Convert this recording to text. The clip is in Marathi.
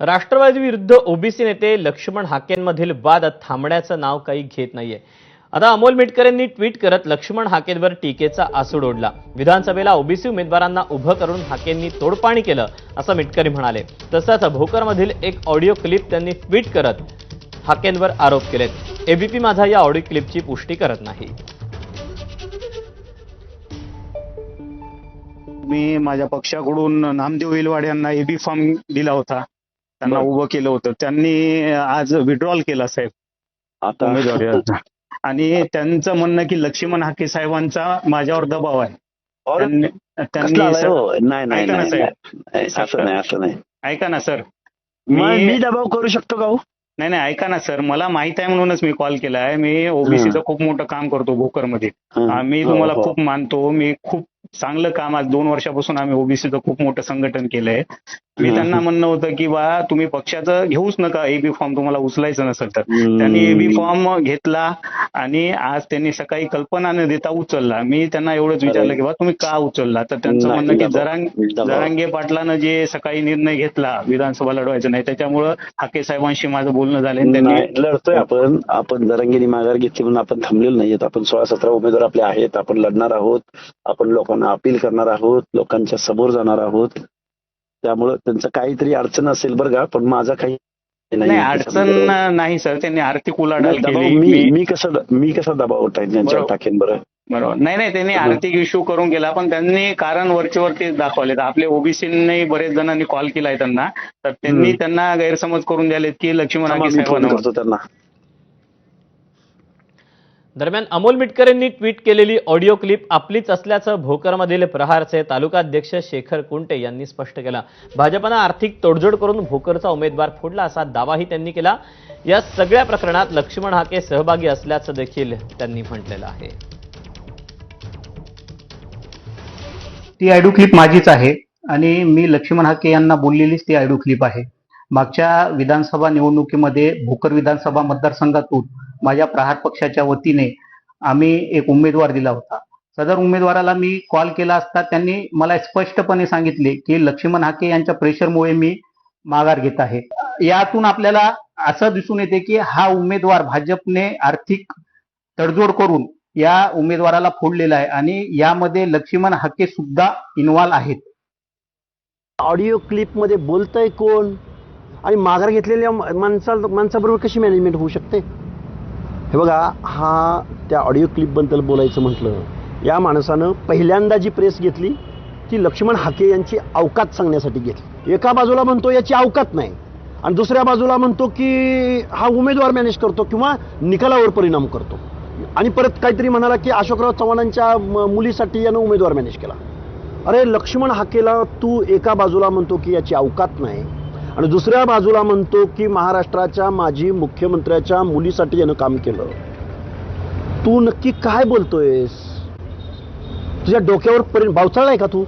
राष्ट्रवादी विरुद्ध ओबीसी नेते लक्ष्मण हाकेंमधील वाद थांबण्याचं नाव काही घेत नाहीये. आता अमोल मिटकरेंनी ट्विट करत लक्ष्मण हाकेंवर टीकेचा आसूड ओढला. विधानसभेला ओबीसी उमेदवारांना उभं करून हाकेंनी तोडपाणी केलं असं मिटकरी म्हणाले. तसंच भोकरमधील एक ऑडिओ क्लिप त्यांनी ट्विट करत हाकेंवर आरोप केलेत. एबीपी माझा या ऑडिओ क्लिपची पुष्टी करत नाही. मी माझ्या पक्षाकडून नामदेव इलवाड यांना एबी फॉर्म दिला होता. त्यांना. उभं केलं होतं त्यांनी आज विड्रॉल केला साहेब आता उमेदवारी. आणि त्यांचं म्हणणं की लक्ष्मण हाके साहेबांचा माझ्यावर दबाव आहे त्यांनी? नाही. असं नाही असं नाही ऐका ना सर मी दबाव करू शकतो का हो नाही नाही ऐका ना सर मला माहीत आहे म्हणूनच मी कॉल केला आहे मी ओबीसीचं खूप मोठं काम करतो भोकरमध्ये. मी हो, तुम्हाला हो. खूप मानतो मी खूप चांगलं काम आज दोन वर्षापासून आम्ही ओबीसीचं खूप मोठं संघटन केलंय मी. त्यांना म्हणणं होतं की बा तुम्ही पक्षाचं घेऊच नका एबी फॉर्म तुम्हाला उचलायचं नसेल तर. त्यांनी एबी फॉर्म घेतला आणि आज त्यांनी सकाळी कल्पना न देता उचलला. मी त्यांना एवढंच विचारलं की बा तुम्ही का उचलला? तर त्यांचं म्हणणं की जरांग पाटलानं जे सकाळी निर्णय घेतला विधानसभा लढवायचं नाही त्याच्यामुळं हाके साहेबांशी माझं बोलणं झालं त्यांनी लढतोय आपण. आपण जरांगीने माघार घेतली म्हणून आपण थांबलेलो नाहीयेत. आपण सोळा सतरा उमेदवार आपले आहेत. आपण लढणार आहोत. आपण लोकांना अपील करणार आहोत. लोकांच्या समोर जाणार आहोत. त्यामुळं त्यांचं काहीतरी अडचण असेल बरं का पण माझा काही नाही अडचण नाही सर. त्यांनी आर्थिक उलाढाल केली मी कसं मी कसा दबाव. टाकेन बरं? बरोबर. नाही नाही त्यांनी. आर्थिक इश्यू करून गेला पण त्यांनी कारण वरचे वरती दाखवले आपले ओबीसीने बरेच जणांनी कॉल केलाय त्यांना. तर त्यांनी. त्यांना गैरसमज करून द्यालेत की लक्ष्मण साहेबांना त्यांना. दरम्यान अमोल मिटकरेंनी ट्विट केलेली ऑडिओ क्लिप आपलीच असल्याचं भोकरमधील प्रहारचे तालुकाध्यक्ष शेखर कुंटे यांनी स्पष्ट केलं. भाजपनं आर्थिक तोडजोड करून भोकरचा उमेदवार फोडला असा दावाही त्यांनी केला. या सगळ्या प्रकरणात लक्ष्मण हाके सहभागी असल्याचं देखील त्यांनी म्हटलेलं आहे. ती ऑडिओ क्लिप माझीच आहे आणि मी लक्ष्मण हाके यांना बोललेलीच ती ऑडिओ क्लिप आहे. मागच्या विधानसभा निवडणुकीमध्ये भोकर विधानसभा मतदारसंघातून माझ्या प्रहार पक्षाच्या वतीने आम्ही एक उमेदवार दिला होता. सदर उमेदवाराला मी कॉल केला असता त्यांनी मला स्पष्टपणे सांगितले की लक्ष्मण हाके यांच्या प्रेशरमुळे मी माघार घेत आहे. यातून आपल्याला असं दिसून येते की हा उमेदवार भाजपने आर्थिक तडजोड करून या उमेदवाराला फोडलेला आहे आणि यामध्ये लक्ष्मण हाके सुद्धा इन्व्हॉल्व आहेत. ऑडिओ क्लिपमध्ये बोलतंय कोण? आणि माघार घेतलेल्या माणसा माणसाबरोबर कशी मॅनेजमेंट होऊ शकते? हे बघा हा त्या ऑडिओ क्लिपबद्दल बोलायचं म्हटलं या माणसानं पहिल्यांदा जी प्रेस घेतली ती लक्ष्मण हाके यांची अवकात सांगण्यासाठी घेतली. एका बाजूला म्हणतो याची अवकात नाही आणि दुसऱ्या बाजूला म्हणतो की हा उमेदवार मॅनेज करतो किंवा निकालावर परिणाम करतो. आणि परत काहीतरी म्हणाला की अशोकराव चव्हाणांच्या मुलीसाठी यानं उमेदवार मॅनेज केला. अरे लक्ष्मण हाकेला तू एका बाजूला म्हणतो की याची अवकात नाही आणि दुसऱ्या बाजूला म्हणतो की महाराष्ट्राच्या माजी मुख्यमंत्र्याच्या मुलीसाठी यानं काम केलं. तू नक्की काय बोलतोयस? तुझ्या डोक्यावर परि भावचाळ आहे का तू?